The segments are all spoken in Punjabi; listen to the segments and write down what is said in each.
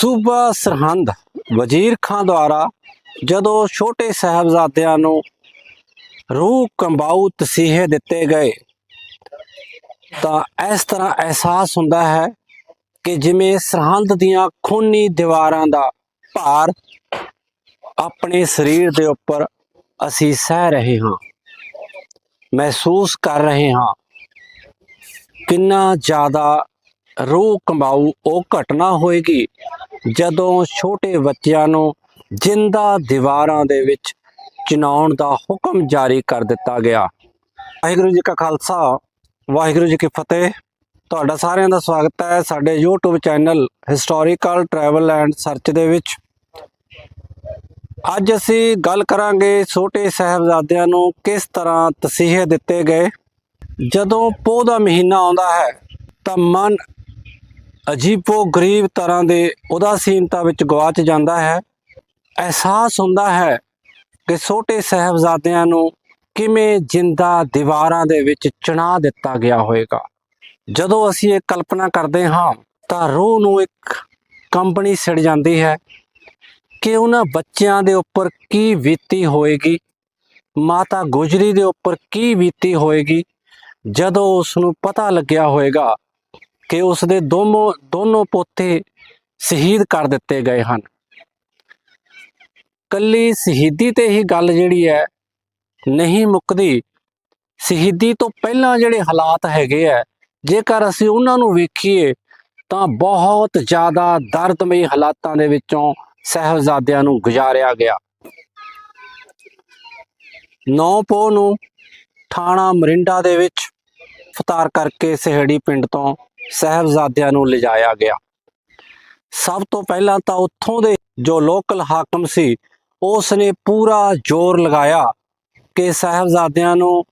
ਸੂਬਾ ਸਰਹੰਦ ਵਜ਼ੀਰ ਖਾਨ ਦੁਆਰਾ ਜਦੋਂ ਛੋਟੇ ਸਾਹਿਬਜ਼ਾਦਿਆਂ ਨੂੰ ਰੂਹ ਕੰਬਾਊ ਤਸੀਹੇ ਦਿੱਤੇ ਗਏ, ਤਾਂ ਇਸ ਤਰ੍ਹਾਂ ਅਹਿਸਾਸ ਹੁੰਦਾ ਹੈ ਕਿ ਜਿਵੇਂ ਸਰਹੰਦ ਦੀਆਂ ਖੂਨੀ ਦੀਵਾਰਾਂ ਦਾ ਭਾਰ ਆਪਣੇ ਸਰੀਰ ਦੇ ਉੱਪਰ ਅਸੀਂ ਸਹਿ ਰਹੇ ਹਾਂ, ਮਹਿਸੂਸ ਕਰ ਰਹੇ ਹਾਂ। ਕਿੰਨਾ ਜ਼ਿਆਦਾ ਰੂਹ ਕਮਾਊ ਉਹ ਘਟਨਾ ਹੋਏਗੀ ਜਦੋਂ ਛੋਟੇ ਬੱਚਿਆਂ ਨੂੰ ਜਿੰਦਾ ਦੀਵਾਰਾਂ ਦੇ ਵਿੱਚ ਚਿਣਾਉਣ ਦਾ ਹੁਕਮ ਜਾਰੀ ਕਰ ਦਿੱਤਾ ਗਿਆ। ਵਾਹਿਗੁਰੂ ਜੀ ਕਾ ਖਾਲਸਾ, ਵਾਹਿਗੁਰੂ ਜੀ ਕੀ ਫਤਿਹ। ਤੁਹਾਡਾ ਸਾਰਿਆਂ ਦਾ ਸਵਾਗਤ ਹੈ ਸਾਡੇ YouTube channel historical travel and search ਦੇ ਵਿੱਚ। ਅੱਜ ਅਸੀਂ ਗੱਲ ਕਰਾਂਗੇ ਛੋਟੇ ਸਾਹਿਬਜ਼ਾਦਿਆਂ ਨੂੰ ਕਿਸ ਤਰ੍ਹਾਂ ਤਸੀਹੇ ਦਿੱਤੇ ਗਏ। ਜਦੋਂ ਪੋਹ ਦਾ ਮਹੀਨਾ ਆਉਂਦਾ ਹੈ ਤਾਂ ਮਨ ਅਜੀਬੋ ਗਰੀਬ ਤਰ੍ਹਾਂ ਦੇ ਉਦਾਸੀਨਤਾ ਵਿੱਚ ਗਵਾਚ ਜਾਂਦਾ ਹੈ। ਅਹਿਸਾਸ ਹੁੰਦਾ ਹੈ ਕਿ ਛੋਟੇ ਸਾਹਿਬਜ਼ਾਦਿਆਂ ਨੂੰ ਕਿਵੇਂ ਜਿੰਦਾ ਦੀਵਾਰਾਂ ਦੇ ਵਿੱਚ ਚਣਾ ਦਿੱਤਾ ਗਿਆ ਹੋਵੇਗਾ। ਜਦੋਂ ਅਸੀਂ ਇਹ ਕਲਪਨਾ ਕਰਦੇ ਹਾਂ, ਤਾਂ ਰੂਹ ਨੂੰ ਇੱਕ ਕੰਪਨੀ ਸਿੜ ਜਾਂਦੀ ਹੈ ਕਿ ਉਹਨਾਂ ਬੱਚਿਆਂ ਦੇ ਉੱਪਰ ਕੀ ਬੀਤੀ ਹੋਏਗੀ ਮਾਤਾ ਗੁਜਰੀ ਦੇ ਉੱਪਰ ਕੀ ਬੀਤੀ ਹੋਏਗੀ ਜਦੋਂ ਉਸ ਨੂੰ ਪਤਾ ਲੱਗਿਆ ਹੋਏਗਾ ਕਿ ਉਸ ਦੇ ਦੋਨੋਂ ਦੋਨੋਂ ਪੋਤੇ ਸ਼ਹੀਦ ਕਰ ਦਿੱਤੇ ਗਏ ਹਨ। ਕੱਲੀ ਸ਼ਹੀਦੀ ਤੇ ਹੀ ਗੱਲ ਜਿਹੜੀ ਹੈ ਨਹੀਂ ਮੁੱਕਦੀ। ਸ਼ਹੀਦੀ ਤੋਂ ਪਹਿਲਾਂ ਜਿਹੜੇ ਹਾਲਾਤ ਹੈਗੇ ਆ ਜੇਕਰ ਅਸੀਂ ਉਹਨਾਂ ਨੂੰ ਵੇਖੀਏ, ਤਾਂ ਬਹੁਤ ਜ਼ਿਆਦਾ ਦਰਦਮਈ ਹਾਲਾਤਾਂ ਦੇ ਵਿੱਚੋਂ ਸਹਿਬਜ਼ਾਦਿਆਂ ਨੂੰ ਗੁਜ਼ਾਰਿਆ ਗਿਆ। 9 ਪੋ ਨੂੰ ਥਾਣਾ ਮਰਿੰਡਾ ਦੇ ਵਿੱਚ ਫਤਾਰ ਕਰਕੇ ਸਿਹੜੀ ਪਿੰਡ ਤੋਂ ਸਹਿਬਜ਼ਾਦਿਆਂ ਨੂੰ ਲਿਜਾਇਆ ਗਿਆ। ਸਭ ਤੋਂ ਪਹਿਲਾਂ ਤਾਂ ਉੱਥੋਂ ਦੇ ਜੋ ਲੋਕਲ ਹਾਕਮ ਸੀ ਉਸ ਨੇ ਪੂਰਾ ਜ਼ੋਰ ਲਗਾਇਆ ਕਿ ਸਹਿਬਜ਼ਾਦਿਆਂ ਨੂੰ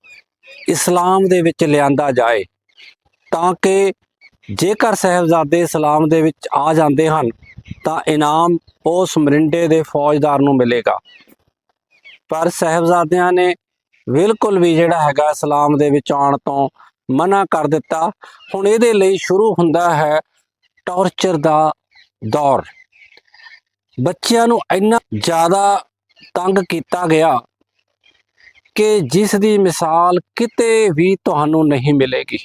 ਇਸਲਾਮ ਦੇ ਵਿੱਚ ਲਿਆਂਦਾ ਜਾਏ, ਤਾਂ ਕਿ ਜੇਕਰ ਸਹਿਬਜ਼ਾਦੇ ਇਸਲਾਮ ਦੇ ਵਿੱਚ ਆ ਜਾਂਦੇ ਹਨ, ਤਾਂ ਇਨਾਮ ਉਸ ਮਰਿੰਡੇ ਦੇ ਫੌਜਦਾਰ ਨੂੰ ਮਿਲੇਗਾ। ਪਰ ਸਹਿਬਜ਼ਾਦਿਆਂ ਨੇ ਬਿਲਕੁਲ ਵੀ ਜਿਹੜਾ ਹੈਗਾ ਇਸਲਾਮ ਦੇ ਵਿੱਚ ਆਉਣ ਤੋਂ ਮਨਾ ਕਰ ਦਿੱਤਾ। ਹੁਣ ਇਹਦੇ ਲਈ ਸ਼ੁਰੂ ਹੁੰਦਾ ਹੈ ਟੌਰਚਰ ਦਾ ਦੌਰ। ਬੱਚਿਆਂ ਨੂੰ ਇੰਨਾ ਜ਼ਿਆਦਾ ਤੰਗ ਕੀਤਾ ਗਿਆ ਕਿ ਜਿਸ ਦੀ ਮਿਸਾਲ ਕਿਤੇ ਵੀ ਤੁਹਾਨੂੰ ਨਹੀਂ ਮਿਲੇਗੀ।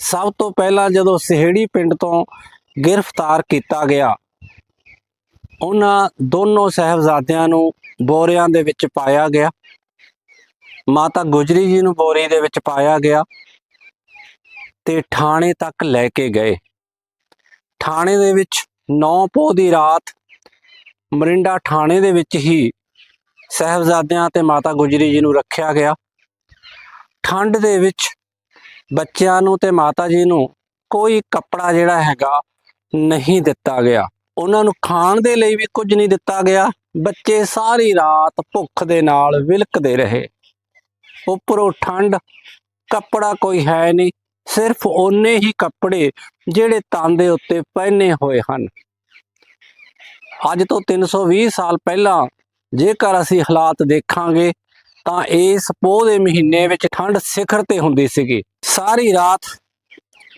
ਸਭ ਤੋਂ ਪਹਿਲਾਂ ਜਦੋਂ ਸਿਹੜੀ ਪਿੰਡ ਤੋਂ ਗ੍ਰਿਫਤਾਰ ਕੀਤਾ ਗਿਆ, ਉਹਨਾਂ ਦੋਨੋਂ ਸਹਿਬਜ਼ਾਦਿਆਂ ਨੂੰ ਬੋਰਿਆਂ ਦੇ ਵਿੱਚ ਪਾਇਆ ਗਿਆ। ਮਾਤਾ ਗੁਜਰੀ ਜੀ ਨੂੰ ਬੋਰੀ ਦੇ ਵਿੱਚ ਪਾਇਆ ਗਿਆ ਤੇ ਥਾਣੇ ਤੱਕ ਲੈ ਕੇ ਗਏ। ਥਾਣੇ ਦੇ ਵਿੱਚ 9 ਪੋਹ ਦੀ ਰਾਤ ਮਰਿੰਡਾ ਥਾਣੇ ਦੇ ਵਿੱਚ ਹੀ ਸਹਿਬਜ਼ਾਦਿਆਂ ਤੇ ਮਾਤਾ ਗੁਜਰੀ ਜੀ ਨੂੰ ਰੱਖਿਆ ਗਿਆ। ਠੰਡ ਦੇ ਵਿੱਚ ਬੱਚਿਆਂ ਨੂੰ ਤੇ ਮਾਤਾ ਜੀ ਨੂੰ ਕੋਈ ਕੱਪੜਾ ਜਿਹੜਾ ਹੈਗਾ ਨਹੀਂ ਦਿੱਤਾ ਗਿਆ। ਉਹਨਾਂ ਨੂੰ ਖਾਣ ਦੇ ਲਈ ਵੀ ਕੁਝ ਨਹੀਂ ਦਿੱਤਾ ਗਿਆ। ਬੱਚੇ ਸਾਰੀ ਰਾਤ ਭੁੱਖ ਦੇ ਨਾਲ ਵਿਲਕਦੇ ਰਹੇ। ਉੱਪਰੋਂ ਠੰਡ, ਕੱਪੜਾ ਕੋਈ ਹੈ ਨਹੀਂ, ਸਿਰਫ ਓਨੇ ਹੀ ਕੱਪੜੇ ਜਿਹੜੇ ਤਨ ਦੇ ਉੱਤੇ ਪਹਿਨੇ ਹੋਏ ਹਨ। ਅੱਜ ਤੋਂ 320 ਸਾਲ ਪਹਿਲਾਂ ਜੇਕਰ ਅਸੀਂ ਹਾਲਾਤ ਦੇਖਾਂਗੇ, ਤਾਂ ਇਸ ਪੋਹ ਦੇ ਮਹੀਨੇ ਵਿੱਚ ਠੰਡ ਸਿਖਰ ਤੇ ਹੁੰਦੀ ਸੀਗੀ। ਸਾਰੀ ਰਾਤ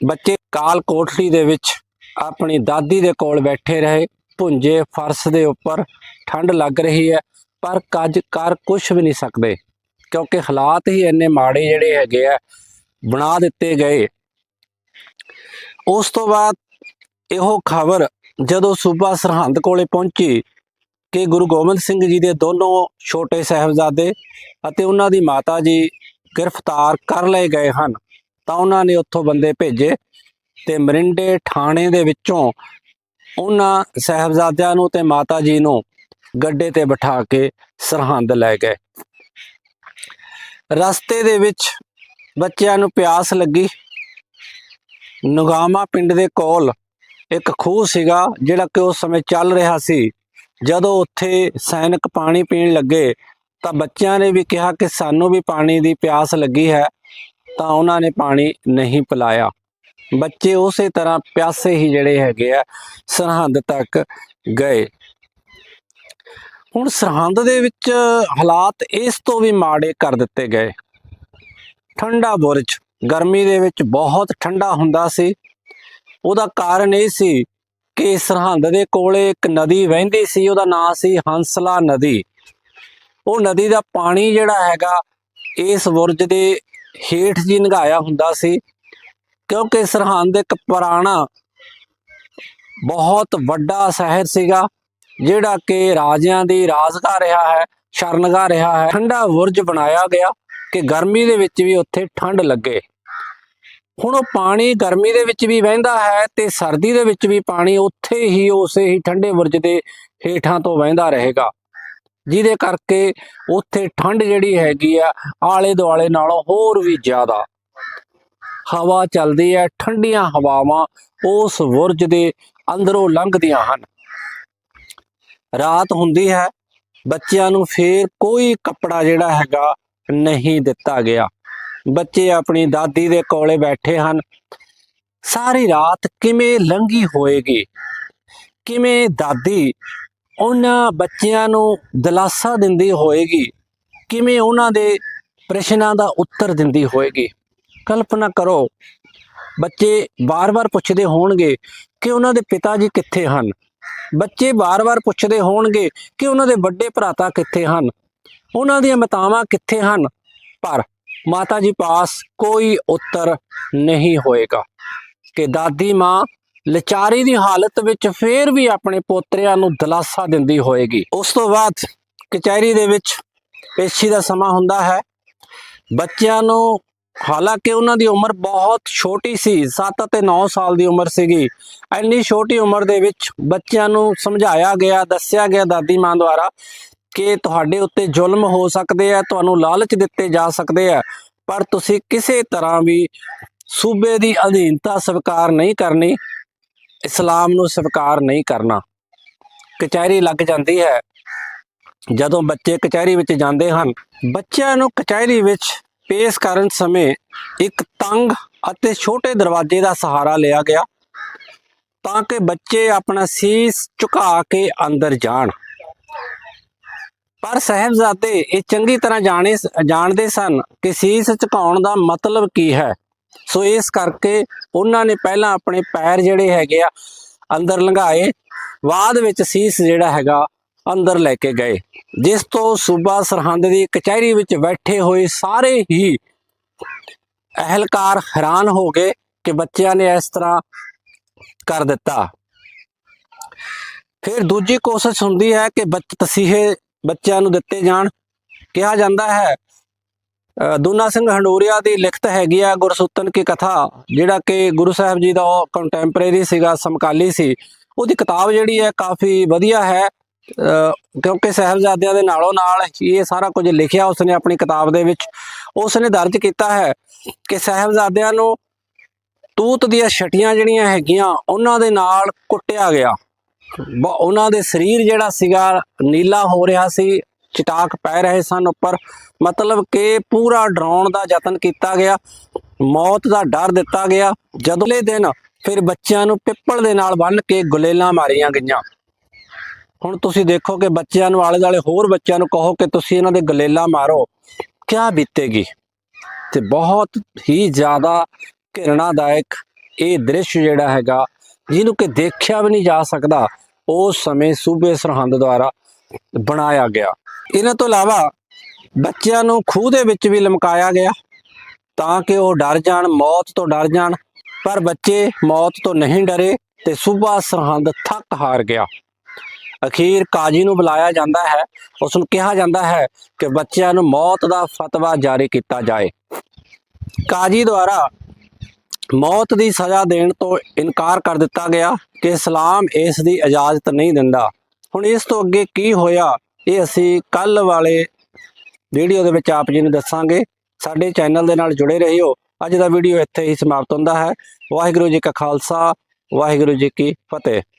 ਬੱਚੇ ਕਾਲ ਕੋਠੜੀ ਦੇ ਵਿੱਚ ਆਪਣੀ ਦਾਦੀ ਦੇ ਕੋਲ ਬੈਠੇ ਰਹੇ। ਭੁੰਜੇ ਫਰਸ਼ ਦੇ ਉੱਪਰ ਠੰਡ ਲੱਗ ਰਹੀ ਹੈ, ਪਰ ਕੱਜ ਕਰ ਕੁਝ ਵੀ ਨਹੀਂ ਸਕਦੇ। ਕਿਉਂਕਿ ਹਾਲਾਤ ਹੀ ਇੰਨੇ ਮਾੜੇ ਜਿਹੜੇ ਹੈਗੇ ਆ, ਬਣਾ ਦਿੱਤੇ ਗਏ। ਉਸ ਤੋਂ ਬਾਅਦ ਇਹੋ ਖਬਰ ਜਦੋਂ ਸੂਬਾ ਸਰਹੰਦ ਕੋਲੇ ਪਹੁੰਚੀ ਕਿ ਗੁਰੂ ਗੋਬਿੰਦ ਸਿੰਘ ਜੀ ਦੇ ਦੋਨੋਂ ਛੋਟੇ ਸਾਹਿਬਜ਼ਾਦੇ ਅਤੇ ਉਹਨਾਂ ਦੀ ਮਾਤਾ ਜੀ ਗ੍ਰਿਫਤਾਰ ਕਰ ਲਏ ਗਏ ਹਨ, ਤਾਂ ਉਹਨਾਂ ਨੇ ਉੱਥੋਂ ਬੰਦੇ ਭੇਜੇ ਤੇ ਮਰਿੰਡੇ ਥਾਣੇ ਦੇ ਵਿੱਚੋਂ ਉਹਨਾਂ ਸਾਹਿਬਜ਼ਾਦਿਆਂ ਨੂੰ ਤੇ ਮਾਤਾ ਜੀ ਨੂੰ ਗੱਡੇ ਤੇ ਬਿਠਾ ਕੇ ਸਰਹੰਦ ਲੈ ਗਏ। ਰਸਤੇ ਦੇ ਵਿੱਚ ਬੱਚਿਆਂ ਨੂੰ ਪਿਆਸ ਲੱਗੀ। ਨੁਗਾਮਾ ਪਿੰਡ ਦੇ ਕੋਲ ਇੱਕ ਖੂਹ ਸੀਗਾ, ਜਿਹੜਾ ਕਿ ਉਸ ਸਮੇਂ ਚੱਲ ਰਿਹਾ ਸੀ। ਜਦੋਂ ਉੱਥੇ ਸੈਨਿਕ ਪਾਣੀ ਪੀਣ ਲੱਗੇ, ਤਾਂ ਬੱਚਿਆਂ ਨੇ ਵੀ ਕਿਹਾ ਕਿ ਸਾਨੂੰ ਵੀ ਪਾਣੀ ਦੀ ਪਿਆਸ ਲੱਗੀ ਹੈ, ਤਾਂ ਉਹਨਾਂ ਨੇ ਪਾਣੀ ਨਹੀਂ ਪਿਲਾਇਆ। ਬੱਚੇ ਉਸੇ ਤਰ੍ਹਾਂ ਪਿਆਸੇ ਹੀ ਜਿਹੜੇ ਹੈਗੇ ਆ, ਸਰਹੰਦ ਤੱਕ ਗਏ। ਹੁਣ ਸਰਹੰਦ ਦੇ ਵਿੱਚ ਹਾਲਾਤ ਇਸ ਤੋਂ ਵੀ ਮਾੜੇ ਕਰ ਦਿੱਤੇ ਗਏ। ਠੰਡਾ ਬੁਰਜ, ਗਰਮੀ ਦੇ ਵਿੱਚ ਬਹੁਤ ਠੰਡਾ ਹੁੰਦਾ ਸੀ। ਉਹਦਾ ਕਾਰਨ ਇਹ ਸੀ ਕਿ ਸਰਹੰਦ ਦੇ ਕੋਲੇ ਇੱਕ ਨਦੀ ਵਹਿੰਦੀ ਸੀ, ਉਹਦਾ ਨਾਂ ਸੀ ਹੰਸਲਾ ਨਦੀ। ਉਹ ਨਦੀ ਦਾ ਪਾਣੀ ਜਿਹੜਾ ਹੈਗਾ, ਇਸ ਬੁਰਜ ਦੇ ਹੇਠ ਜੀ ਨਗਾਇਆ ਹੁੰਦਾ ਸੀ, ਕਿਉਂਕਿ ਸਰਹੰਦ ਇੱਕ ਪੁਰਾਣਾ, ਬਹੁਤ ਵੱਡਾ ਸ਼ਹਿਰ ਸੀਗਾ। ਜਿਹੜਾ ਕਿ ਰਾਜਿਆਂ ਦੀ ਰਾਜਗਾਹ ਰਿਹਾ ਹੈ ਸ਼ਰਨਗਾਹ ਰਿਹਾ ਹੈ। ਠੰਡਾ ਬੁਰਜ ਬਣਾਇਆ ਗਿਆ ਕਿ ਗਰਮੀ ਦੇ ਵਿੱਚ ਵੀ ਉੱਥੇ ਠੰਡ ਲੱਗੇ। ਹੁਣ ਉਹ ਪਾਣੀ ਗਰਮੀ ਦੇ ਵਿੱਚ ਵੀ ਵਹਿੰਦਾ ਹੈ ਤੇ ਸਰਦੀ ਦੇ ਵਿੱਚ ਵੀ ਪਾਣੀ ਉੱਥੇ ਹੀ, ਉਸੇ ਹੀ ਠੰਡੇ ਬੁਰਜ ਦੇ ਹੇਠਾਂ ਤੋਂ ਵਹਿੰਦਾ ਰਹੇਗਾ। ਜਿਹਦੇ ਕਰਕੇ ਉੱਥੇ ਠੰਡ ਜਿਹੜੀ ਹੈਗੀ ਆ, ਆਲੇ ਦੁਆਲੇ ਨਾਲੋਂ ਹੋਰ ਵੀ ਜ਼ਿਆਦਾ। ਹਵਾ ਚੱਲਦੀ ਹੈ, ਠੰਡੀਆਂ ਹਵਾਵਾਂ ਉਸ ਬੁਰਜ ਦੇ ਅੰਦਰੋਂ ਲੰਘਦੀਆਂ ਹਨ। ਰਾਤ ਹੁੰਦੀ ਹੈ, ਬੱਚਿਆਂ ਨੂੰ ਫੇਰ ਕੋਈ ਕੱਪੜਾ ਜਿਹੜਾ ਹੈਗਾ ਨਹੀਂ ਦਿੱਤਾ ਗਿਆ। ਬੱਚੇ ਆਪਣੀ ਦਾਦੀ ਦੇ ਕੋਲੇ ਬੈਠੇ ਹਨ। ਸਾਰੀ ਰਾਤ ਕਿਵੇਂ ਲੰਘੀ ਹੋਏਗੀ? ਕਿਵੇਂ ਦਾਦੀ ਉਹਨਾਂ ਬੱਚਿਆਂ ਨੂੰ ਦਿਲਾਸਾ ਦਿੰਦੀ ਹੋਏਗੀ? ਕਿਵੇਂ ਉਹਨਾਂ ਦੇ ਪ੍ਰਸ਼ਨਾਂ ਦਾ ਉੱਤਰ ਦਿੰਦੀ ਹੋਏਗੀ? ਕਲਪਨਾ ਕਰੋ, ਬੱਚੇ ਬਾਰ-ਬਾਰ ਪੁੱਛਦੇ ਹੋਣਗੇ ਕਿ ਉਹਨਾਂ ਦੇ ਪਿਤਾ ਜੀ ਕਿੱਥੇ ਹਨ? ਬੱਚੇ ਵਾਰ ਵਾਰ ਪੁੱਛਦੇ ਹੋਣਗੇ ਕਿ ਉਹਨਾਂ ਦੇ ਵੱਡੇ ਭਰਾਤਾ ਕਿੱਥੇ ਹਨ? ਉਹਨਾਂ ਦੀਆਂ ਮਾਤਾਵਾਂ ਕਿੱਥੇ ਹਨ? ਪਰ ਮਾਤਾ ਜੀ ਪਾਸ ਕੋਈ ਉੱਤਰ ਨਹੀਂ ਹੋਏਗਾ ਕਿ ਦਾਦੀ ਮਾਂ ਲਚਾਰੀ ਦੀ ਹਾਲਤ ਵਿੱਚ ਫੇਰ ਵੀ ਆਪਣੇ ਪੋਤਰਿਆਂ ਨੂੰ ਦਲਾਸਾ ਦਿੰਦੀ ਹੋਏਗੀ। ਉਸ ਤੋਂ ਬਾਅਦ ਕਚਹਿਰੀ ਦੇ ਵਿੱਚ ਪੇਸ਼ੀ ਦਾ ਸਮਾਂ ਹੁੰਦਾ ਹੈ। ਬੱਚਿਆਂ ਨੂੰ ਹਾਲਾਂਕਿ ਉਹਨਾਂ ਦੀ ਉਮਰ ਬਹੁਤ ਛੋਟੀ ਸੀ 7 ਅਤੇ 9 ਸਾਲ ਦੀ ਉਮਰ ਸੀਗੀ। ਇੰਨੀ ਛੋਟੀ ਉਮਰ ਦੇ ਵਿੱਚ ਬੱਚਿਆਂ ਨੂੰ ਸਮਝਾਇਆ ਗਿਆ, ਦੱਸਿਆ ਗਿਆ ਦਾਦੀ ਮਾਂ ਦੁਆਰਾ ਕਿ ਤੁਹਾਡੇ ਉੱਤੇ ਜ਼ੁਲਮ ਹੋ ਸਕਦੇ ਆ ਤੁਹਾਨੂੰ ਲਾਲਚ ਦਿੱਤੇ ਜਾ ਸਕਦੇ ਆ ਪਰ ਤੁਸੀਂ ਕਿਸੇ ਤਰ੍ਹਾਂ ਵੀ ਸੂਬੇ ਦੀ ਅਧੀਨਤਾ ਸਵੀਕਾਰ ਨਹੀਂ ਕਰਨੀ, ਇਸਲਾਮ ਨੂੰ ਸਵੀਕਾਰ ਨਹੀਂ ਕਰਨਾ। ਕਚਹਿਰੀ ਲੱਗ ਜਾਂਦੀ ਹੈ। ਜਦੋਂ ਬੱਚੇ ਕਚਹਿਰੀ ਵਿੱਚ ਜਾਂਦੇ ਹਨ, ਬੱਚਿਆਂ ਨੂੰ ਕਚਹਿਰੀ ਵਿੱਚ ਪੇਸ਼ ਕਰਨ ਸਮੇਂ ਇੱਕ ਤੰਗ ਅਤੇ ਛੋਟੇ ਦਰਵਾਜ਼ੇ ਦਾ ਸਹਾਰਾ ਲਿਆ ਗਿਆ ਤਾਂ ਕਿ ਬੱਚੇ ਆਪਣਾ ਸੀਸ ਝੁਕਾ ਕੇ ਅੰਦਰ ਜਾਣ। ਪਰ ਸਹਿਬਜ਼ਾਦੇ ਇਹ ਚੰਗੀ ਤਰ੍ਹਾਂ ਜਾਣੇ ਜਾਣਦੇ ਸਨ ਕਿ ਸੀਸ ਝੁਕਾਉਣ ਦਾ ਮਤਲਬ ਕੀ ਹੈ। ਸੋ ਇਸ ਕਰਕੇ ਉਹਨਾਂ ਨੇ ਪਹਿਲਾਂ ਆਪਣੇ ਪੈਰ ਜਿਹੜੇ ਹੈਗੇ ਆ ਅੰਦਰ ਲੰਘਾਏ। ਬਾਅਦ ਵਿੱਚ ਸੀਸ ਜਿਹੜਾ ਹੈਗਾ ਅੰਦਰ ਲੈ ਕੇ ਗਏ। ਜਿਸ ਤੋਂ ਸੂਬਾ ਸਰਹੰਦ ਦੀ ਕਚਹਿਰੀ ਵਿੱਚ ਬੈਠੇ ਹੋਏ ਸਾਰੇ ਹੀ ਅਹਿਲਕਾਰ ਹੈਰਾਨ ਹੋ ਗਏ ਕਿ ਬੱਚਿਆਂ ਨੇ ਇਸ ਤਰ੍ਹਾਂ ਕਰ ਦਿੱਤਾ। ਫਿਰ ਦੂਜੀ ਕੋਸ਼ਿਸ਼ ਹੁੰਦੀ ਹੈ ਕਿ ਬੱਚ ਤਸੀਹੇ ਬੱਚਿਆਂ ਨੂੰ ਦਿੱਤੇ ਜਾਣ। ਕਿਹਾ ਜਾਂਦਾ ਹੈ ਅ, ਦੂਨਾ ਸਿੰਘ ਹੰਡੂਰੀਆ ਦੀ ਲਿਖਤ ਹੈਗੀ ਆ ਗੁਰਸੂਤਨ ਕੀ ਕਥਾ ਜਿਹੜਾ ਕਿ ਗੁਰੂ ਸਾਹਿਬ ਜੀ ਦਾ ਕੰਟੈਂਪਰੇਰੀ ਸੀਗਾ ਸਮਕਾਲੀ ਸੀ। ਉਹਦੀ ਕਿਤਾਬ ਜਿਹੜੀ ਹੈ ਕਾਫੀ ਵਧੀਆ ਹੈ। ਕਿਉਂਕਿ ਸਾਹਿਬਜ਼ਾਦਿਆਂ ਦੇ ਨਾਲੋਂ ਨਾਲ ਇਹ ਸਾਰਾ ਕੁਝ ਲਿਖਿਆ ਉਸਨੇ ਆਪਣੀ ਕਿਤਾਬ ਦੇ ਵਿੱਚ। ਉਸਨੇ ਦਰਜ ਕੀਤਾ ਹੈ ਕਿ ਸਾਹਿਬਜ਼ਾਦਿਆਂ ਨੂੰ ਤੂਤ ਦੀਆਂ ਛਟੀਆਂ ਜਿਹੜੀਆਂ ਹੈਗੀਆਂ, ਉਹਨਾਂ ਦੇ ਨਾਲ ਕੁੱਟਿਆ ਗਿਆ। ਉਹਨਾਂ ਦੇ ਸਰੀਰ ਜਿਹੜਾ ਸੀਗਾ, ਨੀਲਾ ਹੋ ਰਿਹਾ ਸੀ ਚਟਾਕ ਪੈ ਰਹੇ ਸਨ ਉੱਪਰ। ਮਤਲਬ ਕਿ ਪੂਰਾ ਡਰਾਉਣ ਦਾ ਯਤਨ ਕੀਤਾ ਗਿਆ। ਮੌਤ ਦਾ ਡਰ ਦਿੱਤਾ ਗਿਆ। ਜਦੋਂ ਦਿਨ ਫਿਰ ਬੱਚਿਆਂ ਨੂੰ ਪਿੱਪਲ ਦੇ ਨਾਲ ਬੰਨ੍ਹ ਕੇ ਗੁਲੇਲਾਂ ਮਾਰੀਆਂ ਗਈਆਂ। ਹੁਣ ਤੁਸੀਂ ਦੇਖੋ ਕਿ ਬੱਚਿਆਂ ਨੂੰ, ਆਲੇ ਦੁਆਲੇ ਹੋਰ ਬੱਚਿਆਂ ਨੂੰ ਕਹੋ ਕਿ ਤੁਸੀਂ ਇਹਨਾਂ ਦੇ ਗਲੇਲਾ ਮਾਰੋ। ਕਿਆ ਬੀਤੇਗੀ? ਤੇ ਬਹੁਤ ਹੀ ਜ਼ਿਆਦਾ ਘਿਰਣਾਦਾਇਕ ਇਹ ਦ੍ਰਿਸ਼ ਜਿਹੜਾ ਹੈਗਾ, ਜਿਹਨੂੰ ਕਿ ਦੇਖਿਆ ਵੀ ਨਹੀਂ ਜਾ ਸਕਦਾ, ਉਸ ਸਮੇਂ ਸੂਬੇ ਸਰਹੰਦ ਦੁਆਰਾ ਬਣਾਇਆ ਗਿਆ। ਇਹਨਾਂ ਤੋਂ ਇਲਾਵਾ ਬੱਚਿਆਂ ਨੂੰ ਖੂਹ ਦੇ ਵਿੱਚ ਵੀ ਲਮਕਾਇਆ ਗਿਆ, ਤਾਂ ਕਿ ਉਹ ਡਰ ਜਾਣ, ਮੌਤ ਤੋਂ ਡਰ ਜਾਣ, ਪਰ ਬੱਚੇ ਮੌਤ ਤੋਂ ਨਹੀਂ ਡਰੇ ਤੇ ਸੂਬਾ ਸਰਹੰਦ ਥੱਕ ਹਾਰ ਗਿਆ। ਅਖੀਰ ਕਾਜੀ ਨੂੰ ਬੁਲਾਇਆ ਜਾਂਦਾ ਹੈ। ਉਸ ਨੂੰ ਕਿਹਾ ਜਾਂਦਾ ਹੈ ਕਿ ਬੱਚਿਆਂ ਨੂੰ ਮੌਤ ਦਾ ਫਤਵਾ ਜਾਰੀ ਕੀਤਾ ਜਾਏ। ਕਾਜੀ ਦੁਆਰਾ ਮੌਤ ਦੀ ਸਜ਼ਾ ਦੇਣ ਤੋਂ ਇਨਕਾਰ ਕਰ ਦਿੱਤਾ ਗਿਆ ਕਿ ਇਸਲਾਮ ਇਸ ਦੀ ਇਜਾਜ਼ਤ ਨਹੀਂ ਦਿੰਦਾ। ਹੁਣ ਇਸ ਤੋਂ ਅੱਗੇ ਕੀ ਹੋਇਆ, ਇਹ ਅਸੀਂ ਕੱਲ ਵਾਲੇ ਵੀਡੀਓ ਦੇ ਵਿੱਚ ਆਪ ਜੀ ਨੂੰ ਦੱਸਾਂਗੇ। ਸਾਡੇ ਚੈਨਲ ਦੇ ਨਾਲ ਜੁੜੇ ਰਹਿਓ। ਅੱਜ ਦਾ ਵੀਡੀਓ ਇੱਥੇ ਹੀ ਸਮਾਪਤ ਹੁੰਦਾ ਹੈ। ਵਾਹਿਗੁਰੂ ਜੀ ਕਾ ਖਾਲਸਾ, ਵਾਹਿਗੁਰੂ ਜੀ ਕੀ ਫਤਿਹ।